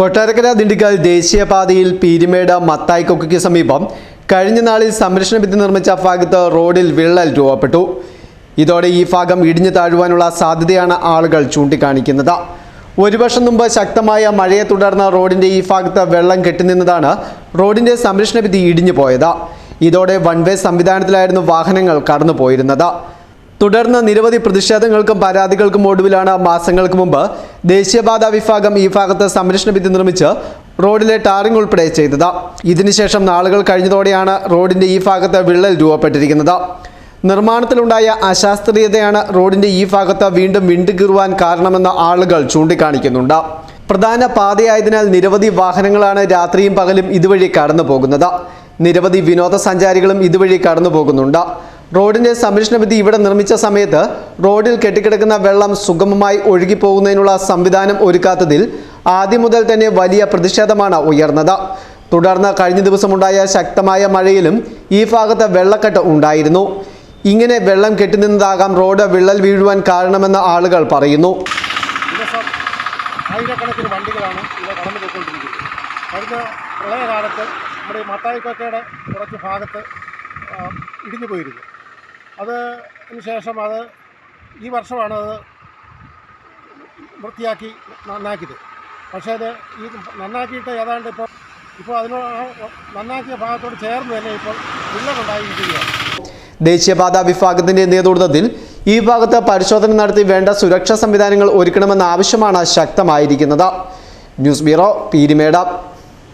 കൊട്ടാരക്കര ദിണ്ടിക്കൽ ദേശീയപാതയിൽ പീരിമേട് മത്തായിക്കൊക്കയ്ക്ക് സമീപം കഴിഞ്ഞ നാളിൽ സംരക്ഷണ ഭിത്തി നിർമ്മിച്ച ഭാഗത്ത് റോഡിൽ വിള്ളൽ രൂപപ്പെട്ടു. ഇതോടെ ഈ ഭാഗം ഇടിഞ്ഞു താഴുവാനുള്ള സാധ്യതയാണ് ആളുകൾ ചൂണ്ടിക്കാണിക്കുന്നത്. ഒരു വർഷം മുമ്പ് ശക്തമായ മഴയെ തുടർന്ന് റോഡിന്റെ ഈ ഭാഗത്ത് വെള്ളം കെട്ടിനിന്നതാണ് റോഡിന്റെ സംരക്ഷണ ഭിത്തി ഇടിഞ്ഞു പോയത്. ഇതോടെ വൺവേ സംവിധാനത്തിലായിരുന്നു വാഹനങ്ങൾ കടന്നു പോയിരുന്നത് തുടർന്ന് നിരവധി പ്രതിഷേധങ്ങൾക്കും പരാതികൾക്കും ഒടുവിലാണ് മാസങ്ങൾക്ക് മുമ്പ് ദേശീയപാത വിഭാഗം ഈ ഭാഗത്ത് സംരക്ഷണ ഭിത്തി നിർമ്മിച്ച് റോഡിലെ ടാറിംഗ് ഉൾപ്പെടെ ചെയ്തത്. ഇതിനുശേഷം നാളുകൾ കഴിഞ്ഞതോടെയാണ് റോഡിന്റെ ഈ ഭാഗത്ത് വിള്ളൽ രൂപപ്പെട്ടിരിക്കുന്നത്. നിർമ്മാണത്തിലുണ്ടായ അശാസ്ത്രീയതയാണ് റോഡിന്റെ ഈ ഭാഗത്ത് വീണ്ടും വിണ്ടുകീറുവാൻ കാരണമെന്ന് ആളുകൾ ചൂണ്ടിക്കാണിക്കുന്നുണ്ട്. പ്രധാന പാതയായതിനാൽ നിരവധി വാഹനങ്ങളാണ് രാത്രിയും പകലും ഇതുവഴി കടന്നു പോകുന്നത് നിരവധി വിനോദസഞ്ചാരികളും ഇതുവഴി കടന്നു പോകുന്നുണ്ട് റോഡിന്റെ സംരക്ഷണ ഭിത്തി ഇവിടെ നിർമ്മിച്ച സമയത്ത് റോഡിൽ കെട്ടിക്കിടക്കുന്ന വെള്ളം സുഗമമായി ഒഴുകിപ്പോകുന്നതിനുള്ള സംവിധാനം ഒരുക്കാത്തതിൽ ആദ്യം മുതൽ തന്നെ വലിയ പ്രതിഷേധമാണ് ഉയർന്നത്. തുടർന്ന് കഴിഞ്ഞ ദിവസമുണ്ടായ ശക്തമായ മഴയിലും ഈ ഭാഗത്ത് വെള്ളക്കെട്ട് ഉണ്ടായിരുന്നു. ഇങ്ങനെ വെള്ളം കെട്ടിനിന്നതാകാം റോഡ് വിള്ളൽ വീഴുവാൻ കാരണമെന്ന് ആളുകൾ പറയുന്നു. വണ്ടികളാണ് ഇവിടെ കടന്നു നമ്മുടെ കുറച്ച് ഇടിഞ്ഞു പോയിരുന്നു. അത് ശേഷം അത് ഈ വർഷമാണ് അത് വൃത്തിയാക്കി നന്നാക്കിയത്. പക്ഷേ അത് ഈ നന്നാക്കിയിട്ട് ഏതാണ്ട് ഇപ്പോൾ ഇപ്പോൾ അതിന് നന്നാക്കിയ ഭാഗത്തോട് ചേർന്ന് തന്നെ ഇപ്പോൾ വിള്ളലുണ്ടായിരിക്കുകയാണ്. ദേശീയപാത വിഭാഗത്തിന്റെ നേതൃത്വത്തിൽ ഈ ഭാഗത്ത് പരിശോധന നടത്തി വേണ്ട സുരക്ഷാ സംവിധാനങ്ങൾ ഒരുക്കണമെന്ന ആവശ്യമാണ് ശക്തമായിരിക്കുന്നത്. News bureau പീരിമേട.